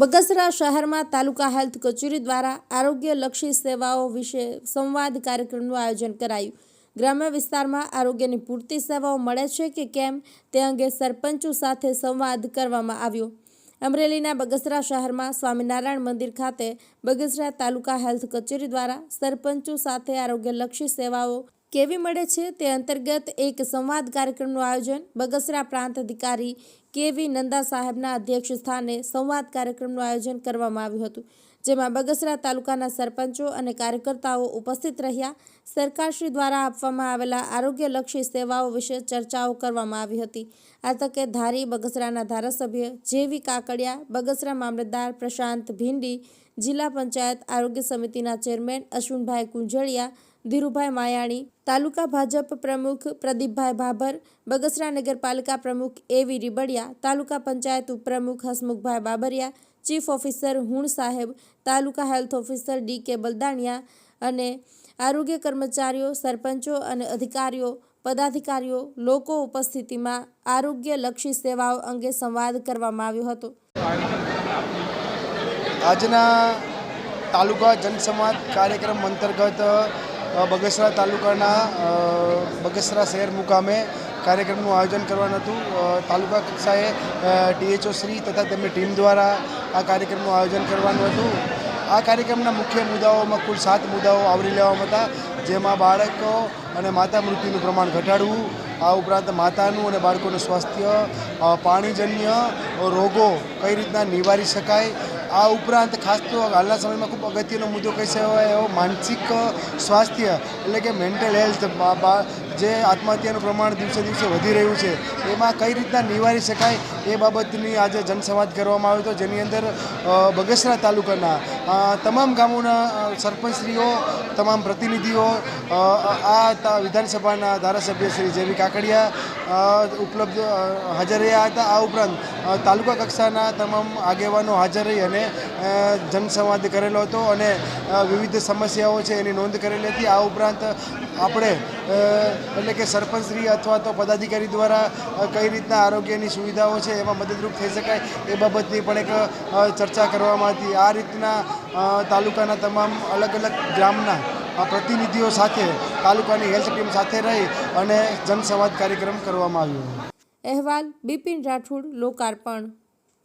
બગસરા શહેરમાં તાલુકા હેલ્થ કચેરી દ્વારા આરોગ્યલક્ષી સેવાઓ વિશે સંવાદ કાર્યક્રમનું આયોજન કરાયું. ગ્રામ્ય વિસ્તારમાં આરોગ્યની પૂરતી સેવાઓ મળે છે કે કેમ તે અંગે સરપંચો સાથે સંવાદ કરવામાં આવ્યો. અમરેલીના બગસરા શહેરમાં સ્વામિનારાયણ મંદિર ખાતે બગસરા તાલુકા હેલ્થ કચેરી દ્વારા સરપંચો સાથે આરોગ્યલક્ષી સેવાઓ કેવી મળે છે તે અંતર્ગત એક સંવાદ કાર્યક્રમનું આયોજન બગસરા પ્રાંત અધિકારી કેવી નંદા સાહેબના અધ્યક્ષ સ્થાને સંવાદ કાર્યક્રમનું આયોજન કરવામાં આવ્યું હતું. જેમાં બગસરા તાલુકાના સરપંચો અને કાર્યકર્તાઓ ઉપસ્થિત રહ્યા. સરકારશ્રી દ્વારા આપવામાં આવેલા આરોગ્યલક્ષી સેવાઓ વિશે ચર્ચાઓ કરવામાં આવી હતી. આ તકે ધારી બગસરાના ધારાસભ્ય જેવી કાકડિયા, બગસરા મામલતદાર પ્રશાંત ભીંડી, જિલ્લા પંચાયત આરોગ્ય સમિતિના ચેરમેન અશ્વિનભાઈ કુંજળિયા, ધીરુભાઈ માયાણી, તાલુકા ભાજપ પ્રમુખ પ્રદીપભાઈ ભાભર, બગસરા નગરપાલિકા પ્રમુખ એવી રીબડિયા, તાલુકા પંચાયત ઉપપ્રમુખ હસમુખભાઈ બાબરિયા ચીફ ઓફિસર હુણ સાહેબ, તાલુકા હેલ્થ ઓફિસર ડી કે બલદાણિયા અને આરોગ્ય કર્મચારીઓ, સરપંચો અને અધિકારીઓ, પદાધિકારીઓ લોકો ઉપસ્થિતિમાં આરોગ્યલક્ષી સેવાઓ અંગે સંવાદ કરવામાં આવ્યો હતો. આજના તાલુકા જનસંવાદ કાર્યક્રમ અંતર્ગત બગસરા તાલુકાના બગસરા શહેર મુકામે કાર્યક્રમનું આયોજન કરવાનું હતું. તાલુકા કક્ષાએ ડીએચઓ શ્રી તથા તેમની ટીમ દ્વારા આ કાર્યક્રમનું આયોજન કરવાનું હતું. આ કાર્યક્રમના મુખ્ય મુદ્દાઓમાં કુલ સાત મુદ્દાઓ આવરી લેવામાં હતા, જેમાં બાળકો અને માતા મૃત્યુનું પ્રમાણ ઘટાડવું, આ ઉપરાંત માતાનું અને બાળકોનું સ્વાસ્થ્ય પાણીજન્ય રોગો કઈ રીતના નિવારી શકાય આ ઉપરાંત ખાસ તો હાલના સમયમાં ખૂબ અગત્યનો મુદ્દો કહી શકાય એવો માનસિક સ્વાસ્થ્ય એટલે કે મેન્ટલ હેલ્થ જે આત્મહત્યાનું પ્રમાણ દિવસે દિવસે વધી રહ્યું છે, એમાં કઈ રીતના નિવારી શકાય એ બાબતની આજે જનસંવાદ કરવામાં આવ્યો હતો, જેની અંદર બગસરા તાલુકાના તમામ ગામોના સરપંચશ્રીઓ, તમામ પ્રતિનિધિઓ આ વિધાનસભાના ધારાસભ્ય શ્રી જેવી કાકડિયા ઉપલબ્ધ હાજર રહ્યા હતા. આ ઉપરાંત તાલુકા કક્ષાના તમામ આગેવાનો હાજર રહી અને જનસંવાદ કરેલો હતો અને વિવિધ સમસ્યાઓ છે એની નોંધ કરેલી હતી. આ ઉપરાંત, આપણે એટલે કે સરપંચશ્રી અથવા તો પદાધિકારી દ્વારા કઈ રીતના આરોગ્યની સુવિધાઓ છે એમાં મદદરૂપ થઈ શકાય એ બાબતની પણ એક ચર્ચા કરવામાં હતી. આ રીતના તાલુકાના તમામ અલગ અલગ ગ્રામના પ્રતિનિધિઓ સાથે, તાલુકાની હેલ્થ ટીમ સાથે રહી અને જનસંવાદ કાર્યક્રમ કરવામાં આવ્યો. અહેવાલ બિપિન રાઠોડ, લોકાર્પણ.